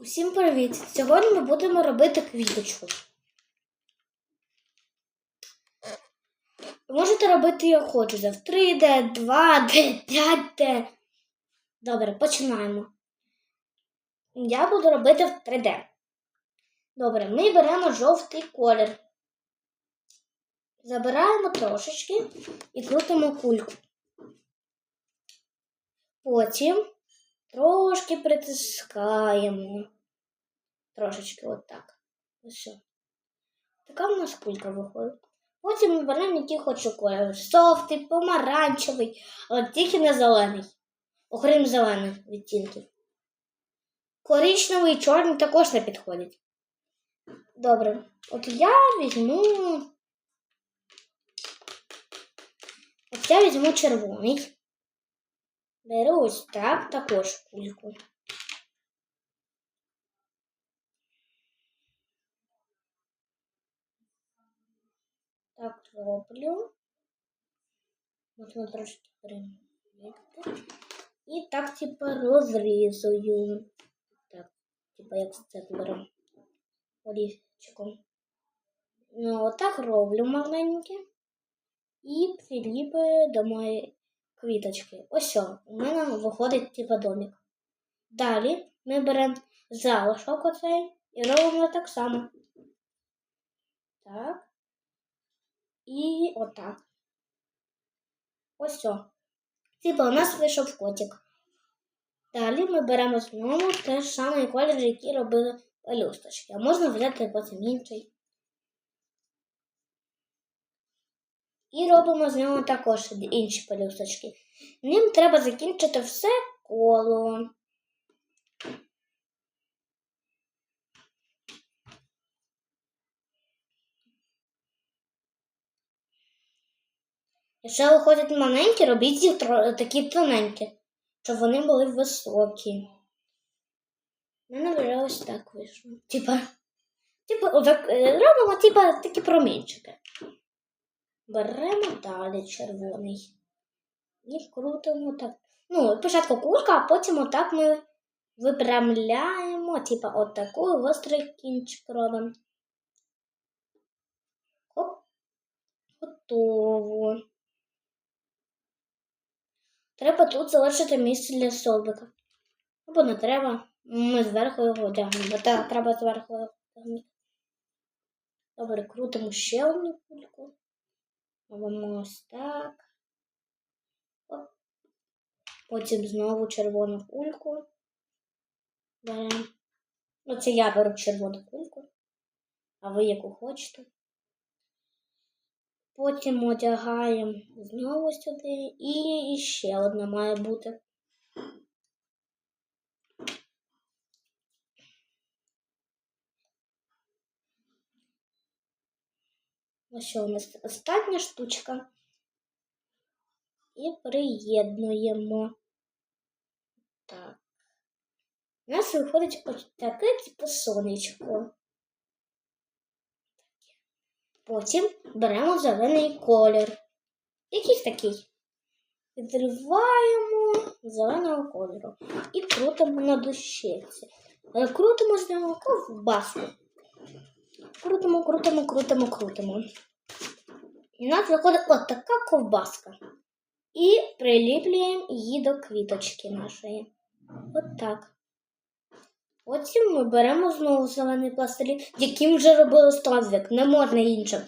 Усім привіт! Сьогодні ми будемо робити квіточку. Ви можете робити як хочете. В 3D, 2D, 5D. Добре, починаємо. Я буду робити в 3D. Добре, ми беремо жовтий колір. Забираємо трошечки і крутимо кульку. Потім трошки притискаємо. Трошечки отак. Все. Така в нас кулька виходить. Потім ми беремо який хочу колір. Жовтий, помаранчевий, але тільки не зелений. Окрім зелених відтінків. Коричневий і чорний також не підходять. Добре. От я візьму. От я візьму червоний. Беру ось так також кульку. Так роблю. Можна трошки перемістити. І так, типа, розрізую. Так, типа, як це беру олівчиком. Ну, отак роблю маленьке. І приліпую до моєї квіточки. Ось о, у мене виходить типа домик. Далі ми беремо залишок оцей і робимо так само. Так. І отак. Ось о. Типа у нас вийшов котик. Далі ми беремо знову те саме колір, який робили пелюсточки. А можна взяти потім інший. І робимо з нього також інші пелюсточки. Ним треба закінчити все коло. Якщо виходять маленькі, робіть їх такі тоненькі, щоб вони були високі. У мене вже ось так вийшло. Типа, типа, е, робимо типа, такі промінчики. Беремо далі червоний. І крутимо так. Ну, спочатку кулька, а потім отак ми випрямляємо, типа отаку гострий кінчик робимо. Готово. Треба тут залишити місце для столбика. Або не треба. Ми зверху його одягнемо. Треба зверху його одягнути. Добре, крутимо ще одну кульку. Робимо ось так. Оп. Потім знову червону кульку. Беремо. Ну, це я беру червону кульку. А ви яку хочете. Потім одягаємо знову сюди. І ще одна має бути. Ось у нас остання штучка. І приєднуємо. Так. У нас виходить ось таке типу сонечко. Потім беремо зелений колір. Якийсь такий. Відриваємо зеленого кольору і крутимо на дощечці. Е, Крутимо з нього ковбаску. Крутимо, крутимо, крутимо, крутимо. І у нас виходить от така ковбаска. І приліплюємо її до квіточки нашої. От так. Потім ми беремо знову зелений пластилін, яким вже робили столбик, не можна іншим.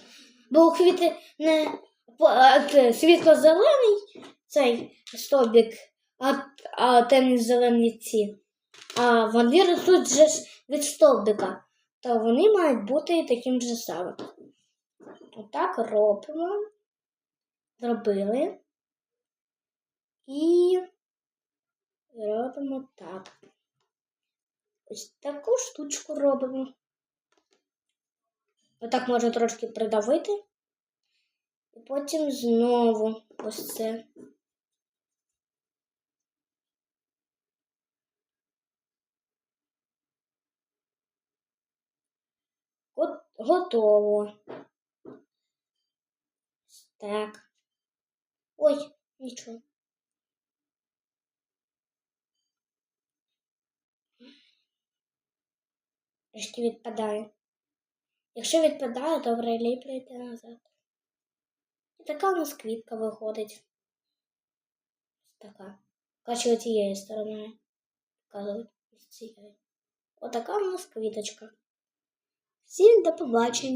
Бо у квіти не світло-зелений цей стовбик, а, а темні зелені ці. А вони ростуть вже від стовбика, то вони мають бути таким же самим. Отак робимо, зробили і робимо так. Ось таку штучку робимо. Отак можна трошки придавити. І потім знову ось це. Готово. Так. Ой, нічого. Трішки відпадає. Якщо відпадає, то приліплюйте назад. І така у нас квітка виходить. Така. Краще цією стороною. Показувати з цією. Отака у нас квіточка. Всім до побачення.